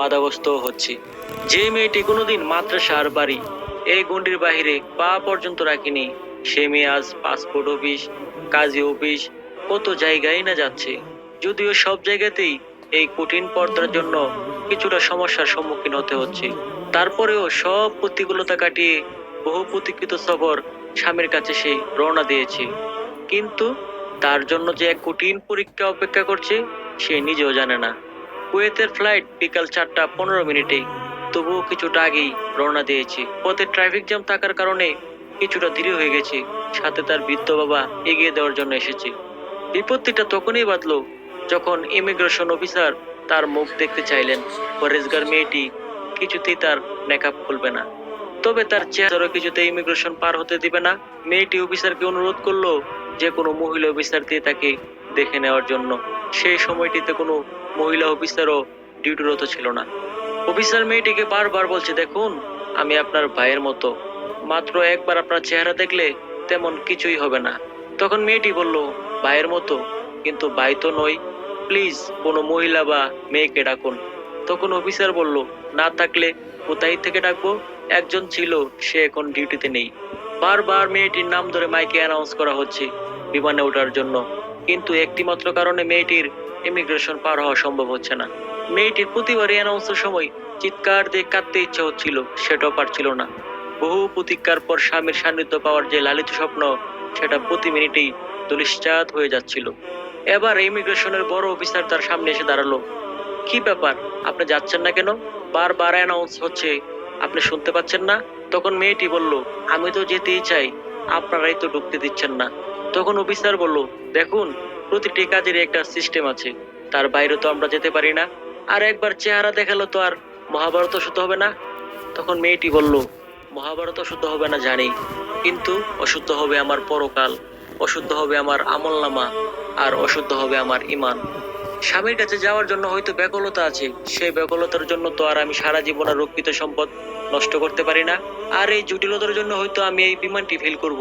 বাধাগ্রস্ত হচ্ছি। যে মেয়েটি কোনোদিন মাদ্রাসার বাড়ি, এই গণ্ডির বাহিরে পা পর্যন্ত রাখিনি, সে মেয়ে আজ পাসপোর্ট অফিস কাজী অফিস কত জায়গায় না যাচ্ছে। যদিও সব জায়গাতেই এই কঠিন পর্দার জন্য কিছুটা সমস্যার সম্মুখীন হতে হচ্ছে। তারপরেও সব প্রতিকূলতা কাটিয়ে বহু প্রতীক্ষিত সফর স্বামীর কাছে সে রওনা দিয়েছে। কিন্তু তার জন্য যে এক কঠিন পরীক্ষা অপেক্ষা করছে, সে নিজেও জানে না। কুয়েতের ফ্লাইট বিকাল চারটা পনেরো মিনিটে। তবুও কিছুটা আগেই রওনা দিয়েছে। পথে ট্রাফিক জ্যাম থাকার কারণে কিছুটা দেরি হয়ে গেছে। সাথে তার বৃদ্ধ বাবা এগিয়ে দেওয়ার জন্য এসেছে। বিপত্তিটা তখনই বাঁধল যখন ইমিগ্রেশন অফিসার তার মুখ দেখতে চাইলেন। পরেশগার মেয়েটি কিছুতেই তার মেকআপ খুলবে না। তবে তার চেহারা কিছুতে ইমিগ্রেশন পার হতে দিবে না। মেয়েটি অফিসারকে অনুরোধ করল যে কোনো মহিলা অফিসার দিয়ে তাকে দেখে নেওয়ার জন্য। সেই সময়টিতে কোনো মহিলা অফিসারও ডিউটিরত ছিল না। অফিসার মেয়েটিকে বারবার বলছে, দেখুন, আমি আপনার ভাইয়ের মতো। মাত্র একবার আপনার চেহারা দেখলে তেমন কিছুই হবে না। তখন মেয়েটি বলল, ভাইয়ের মতো, কিন্তু ভাই তো নই। প্লিজ, কোনো মহিলা বা মেয়েকে ডাকুন। তখন অফিসার বলল, না থাকলে কোথায় থেকে ডাকবো? একজন ছিল, সে এখন ডিউটিতে নেই। বারবার মেয়েটির নাম ধরে মাইকে অ্যানাউন্স করা হচ্ছে বিমানে ওঠার জন্য। কিন্তু একটি মাত্র কারণে মেয়েটির ইমিগ্রেশন পার হওয়া সম্ভব হচ্ছে না। মেয়েটির প্রতিবারই অ্যানাউন্সের সময় চিৎকার দিয়ে কাঁদতে ইচ্ছা হচ্ছিল, সেটাও পারছিল না। বহু প্রতীক্ষার পর স্বামীর সান্নিধ্য পাওয়ার যে লালিত স্বপ্ন, সেটা প্রতি মিনিটেই দলিশ্চাত হয়ে যাচ্ছিল। এবার ইমিগ্রেশনের বড় অফিসার তার সামনে এসে দাঁড়াল। কি ব্যাপার? আপনি যাচ্ছেন না কেন? বারবার অ্যানাউন্স হচ্ছে। আপনি শুনতে পাচ্ছেন না? তখন মেয়েটি বলল, আমি তো যেতেই চাই। আপনারাই তো ঢুকতে দিচ্ছেন না। তখন অফিসার বলল, দেখুন, প্রতিটি কাজের একটা সিস্টেম আছে। তার বাইরে তো আমরা যেতে পারি না। আর একবার চেহারা দেখাল তো আর মহাভারত শুদ্ধ হবে না? তখন মেয়েটি বলল, মহাভারত শুদ্ধ হবে না জানি, কিন্তু অশুদ্ধ হবে আমার পরকাল, অশুদ্ধ হবে আমার আমলনামা, আর অশুদ্ধ হবে আমার ইমান স্বামীর কাছে যাওয়ার জন্য হয়তো ব্যাকুলতা আছে। সেই ব্যাকুলতার জন্য তো আর আমি সারা জীবন আর রক্ষিত সম্পদ নষ্ট করতে পারি না। আর এই জটিলতার জন্য হয়তো আমি এই বিমানটি ফেল করব।